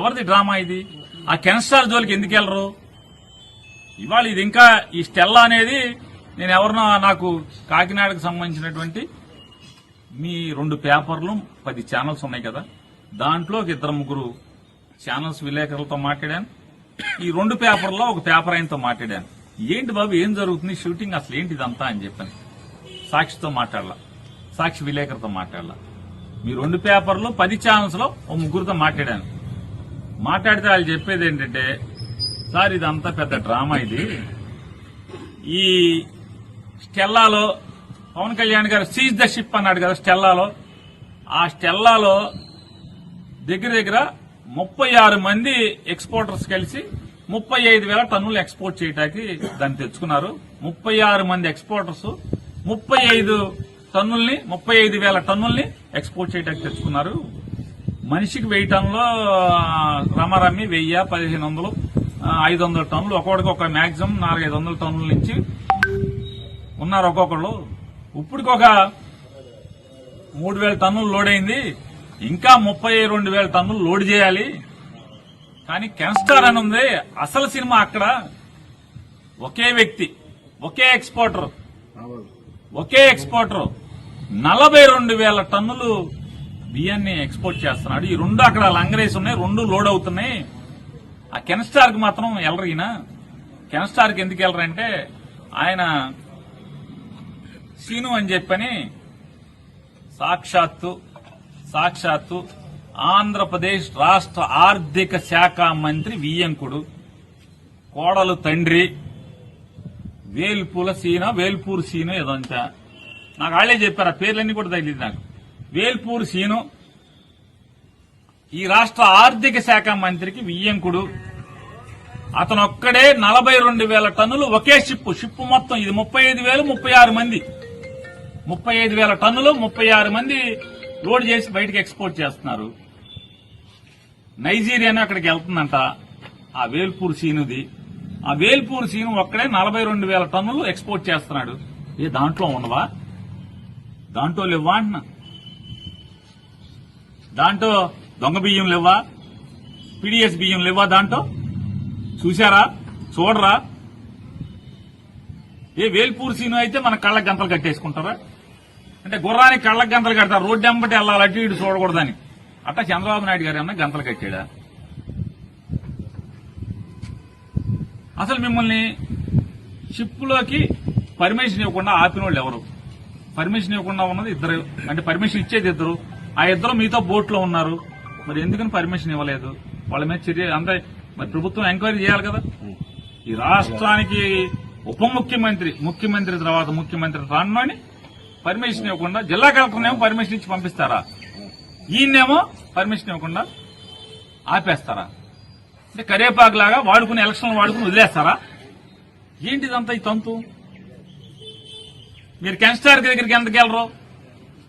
ఎవరిది డ్రామా ఇది? ఆ కెన్స్టార్ జోలికి ఎందుకు వెళ్ళరు? ఇవాళ ఇది ఇంకా ఈ స్టెల్లా అనేది నేను ఎవరినో నాకు కాకినాడకు సంబంధించినటువంటి మీ రెండు పేపర్లు పది ఛానల్స్ ఉన్నాయి కదా. దాంట్లో ఒక ఇద్దరు ముగ్గురు ఛానల్స్ విలేకరులతో మాట్లాడాను. ఈ రెండు పేపర్లో ఒక పేపర్ ఆయనతో మాట్లాడాను. ఏంటి బాబు ఏం జరుగుతుంది? షూటింగ్ అసలు ఏంటి ఇదంతా అని చెప్పాను. సాక్షితో మాట్లాడాల. సాక్షి విలేకరుతో మాట్లాడాల. మీ రెండు పేపర్లు పది ఛానల్స్లో ఓ ముగ్గురితో మాట్లాడాను. మాట్లాడితే వాళ్ళు చెప్పేది ఏంటంటే సార్ ఇదంతా పెద్ద డ్రామా ఇది. ఈ స్టెల్లాలో పవన్ కళ్యాణ్ గారు సీజ్ ద షిప్ అన్నాడు కదా స్టెల్లాలో. ఆ స్టెల్లాలో దగ్గర దగ్గర ముప్పై ఆరు మంది ఎక్స్పోర్టర్స్ కలిసి ముప్పై ఐదు వేల టన్నులు ఎక్స్పోర్ట్ చేయడానికి దాన్ని తెచ్చుకున్నారు. ముప్పై ఆరు మంది ఎక్స్పోర్టర్స్ ముప్పై ఐదు టన్నుల్ని ముప్పై ఐదు వేల టన్నుల్ని ఎక్స్పోర్ట్ చేయడానికి తెచ్చుకున్నారు. మనిషికి వెయ్యి టన్నులో రమారమ్మి వెయ్యి పదిహేను వందలు ఐదు వందల టన్నులు. ఒక్కొక్కడికి ఒక మ్యాక్సిమం నాలుగైదు వందల టన్నుల నుంచి ఉన్నారు ఒక్కొక్కళ్ళు. ఇప్పటికి ఒక మూడు వేల టన్నులు లోడ్ అయింది ఇంకా ముప్పై రెండు వేల టన్నులు లోడ్ చేయాలి. కానీ కెన్స్టార్ అని ఉంది. అసలు సినిమా అక్కడ ఒకే వ్యక్తి ఒకే ఎక్స్పోర్టర్ ఒకే ఎక్స్పోర్టర్. నలభై రెండు వేల టన్నులు బియ్యాన్ని ఎక్స్పోర్ట్ చేస్తున్నాడు. ఈ రెండు అక్కడ లంగరేసి ఉన్నాయి రెండు లోడ్ అవుతున్నాయి. ఆ కెన్స్టార్కి మాత్రం వెళ్ళరు ఈయన. కెన్స్టార్కి ఎందుకు వెళ్ళరంటే ఆయన సీను అని చెప్పని సాక్షాత్తు సాక్షాత్తు ఆంధ్రప్రదేశ్ రాష్ట్ర ఆర్థిక శాఖ మంత్రి వియ్యంకుడు కోడలు తండ్రి వేల్పూల సీన వేల్పూర్ సీను ఏదో నాకు వాళ్ళే చెప్పారు ఆ పేర్లన్నీ కూడా తగిలింది నాకు. వేల్పూర్ సీను ఈ రాష్ట్ర ఆర్థిక శాఖ మంత్రికి వియ్యంకుడు. అతను ఒక్కడే నలభై రెండు వేల టన్నులు ఒకే షిప్ షిప్ మొత్తం ఇది ముప్పై ఐదు వేలు ముప్పై ఆరు మంది. ముప్పై ఐదు వేల టన్నులు ముప్పై ఆరు మంది లోడ్ చేసి బయటకు ఎక్స్పోర్ట్ చేస్తున్నారు. నైజీరియానే అక్కడికి వెళ్తుందంట ఆ వేల్పూర్ సీనుది. ఆ వేల్పూర్ సీను ఒక్కడే నలభై రెండు వేల టన్నులు ఎక్స్పోర్ట్ చేస్తున్నాడు. ఏ దాంట్లో ఉండవా? దాంట్లో లేవా అంటున్నా. దాంట్లో దొంగ బియ్యం లేవా పీడిఎస్ బియ్యం లేవా దాంట్లో? చూశారా? చూడరా? ఏ వేల్పూర్ సీను అయితే మన కళ్ళకి గంతలు కట్టేసుకుంటారా? అంటే గుర్రానికి కళ్ళకి గంతలు కడతారు. రోడ్డు ఎంబటి వెళ్ళాలి అటు ఇటు చూడకూడదని. అట్టా చంద్రబాబు నాయుడు గారు ఏమన్నా గంతలు కట్టాడా? అసలు మిమ్మల్ని షిప్లోకి పర్మిషన్ ఇవ్వకుండా ఆపిన వాళ్ళు ఎవరు? పర్మిషన్ ఇవ్వకుండా ఉన్నది ఇద్దరు. అంటే పర్మిషన్ ఇచ్చేది ఇద్దరు. ఆ ఇద్దరు మీతో బోట్లో ఉన్నారు. మరి ఎందుకని పర్మిషన్ ఇవ్వలేదు? వాళ్ళ మీద చర్య అంతా మరి ప్రభుత్వం ఎంక్వైరీ చేయాలి కదా? ఈ రాష్ట్రానికి ఉప ముఖ్యమంత్రి ముఖ్యమంత్రి తర్వాత ముఖ్యమంత్రి రానని పర్మిషన్ ఇవ్వకుండా జిల్లా కలెక్టర్నేమో పర్మిషన్ ఇచ్చి పంపిస్తారా? ఈయన్నేమో పర్మిషన్ ఇవ్వకుండా ఆపేస్తారా? అంటే కరేపాకు లాగా వాడుకుని ఎలక్షన్లు వాడుకుని వదిలేస్తారా? ఏంటిదంతా ఈ తంతు? మీరు కెన్స్టార్ దగ్గరికి ఎందుకు వెళ్ళరు?